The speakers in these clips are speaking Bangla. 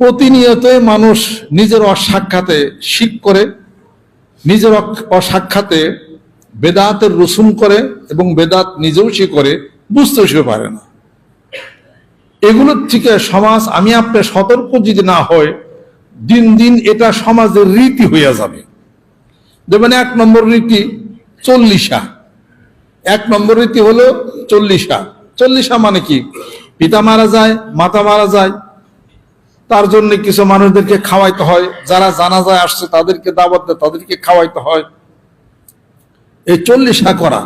প্রতিনিয়তই মানুষ নিজের অসাক্ষাতে শিখ করে, নিজের অসাক্ষাতে বেদাতের রসুম করে এবং বেদাত নিজেও সে করে, বুঝতেও সে পারে না। এগুলোর থেকে সমাজ, আমি আপনার সতর্ক যদি না হয়, দিন দিন এটা সমাজের রীতি হইয়া যাবে। যেমন এক নম্বর রীতি চল্লিশা। এক নম্বর রীতি হলো চল্লিশা। চল্লিশা মানে কি? পিতা মারা যায়, মাতা মারা যায় তার জন্য কিছু মানুষদেরকে খাওয়াইতে হয়। যারা জানা যায় আসছে, তাদেরকে দাওয়াত দেয়, তাদেরকে খাওয়াইতে হয়। এই চল্লিশা করা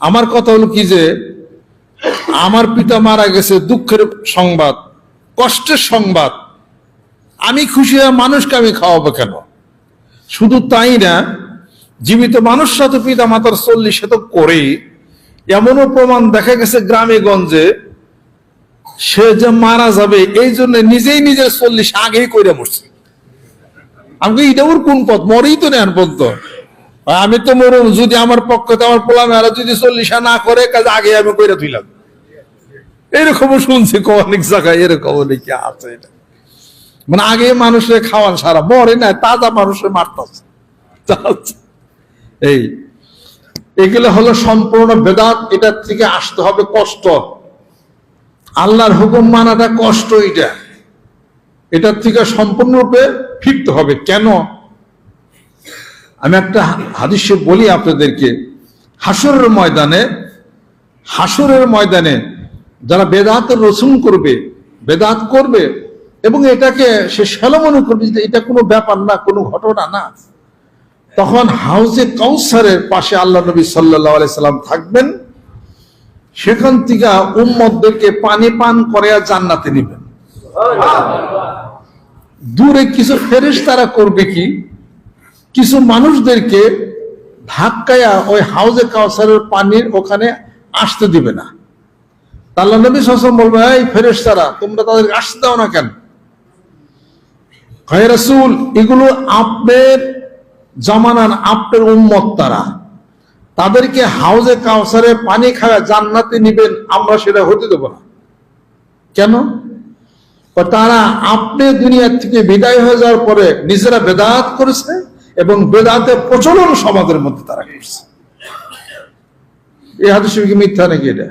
আমার কথা হলো কি যে, আমার পিতা মারা গেছে, দুঃখের সংবাদ, কষ্টের সংবাদ। আমি খুশি হয়ে মানুষকে আমি খাওয়াবো কেন? শুধু তাই না, জীবিত মানুষ সাথে পিতা মাতার চল্লিশে তো করেই এমনও প্রমাণ দেখা গেছে গ্রামে গঞ্জে সে যে মারা যাবে, এই জন্য নিজেই নিজের চল্লিশ আগেই কইরা মরছে। আমাকে এটা ওর কোন পথ? মরেই তো নেন পর্যন্ত আমি তো মরুম, যদি আমার পক্ষে আমার পোলা মেয়েরা যদি চল্লিশা না করে কাজে আগে আমি কইরা তুইলাম এরকমও শুনছি অনেক জায়গায় এরকম নাকি আছে এটা। মানে আগে মানুষের খাওয়ান সারা, মরে না, তাজা মানুষের মারতাছে। এই, এগুলো হলো সম্পূর্ণ বেদাত, এটার থেকে আসতে হবে কষ্ট। আল্লাহর হুকুম মানাটা কষ্ট এটা। এটার থেকে সম্পূর্ণরূপে ফিরতে হবে। কেন? আমি একটা হাদিস বলি আপনাদেরকে হাসরের ময়দানে হাসরের ময়দানে যারা বেদাতের রসুন করবে, বেদাত করবে, এবং এটাকে সে সেলো মনে করবে যে এটা কোনো ব্যাপার না, কোনো ঘটনা না। তখন হাউজে কাউসারের পাশে আল্লাহ নবী সাল্লাহ সাল্লাম থাকবেন। সেখান থেকে উম্মদদেরকে পানি পান করে জান্নাতে নিবেন। দূরে কিছু ফেরেশ তারা করবে কি? কিছু মানুষদেরকে ধাক্কায়া ওই হাউজে কাউসারের পানির ওখানে আসতে দিবে না। তা আল্লাহ নবী সাসম বলবে, এই ফেরেশ তারা তোমরা তাদেরকে আসতে দাও না কেন? রাসূল, এগুলো আপনার জামানান আপনার উম্মত তারা। তাদেরকে হাউজে কাউসারে পানি খাওয়া জান্নাতে নিবেন, আমরা সেটা হতে দেব না। কেন? তারা আপনি দুনিয়া থেকে বিদায় হয়ে যাওয়ার পরে নিজেরা বেদাত করেছে এবং বেদাতে প্রচলন সমাজের মধ্যে তারা করছে এই হাতে মিথ্যা নাকি এটা?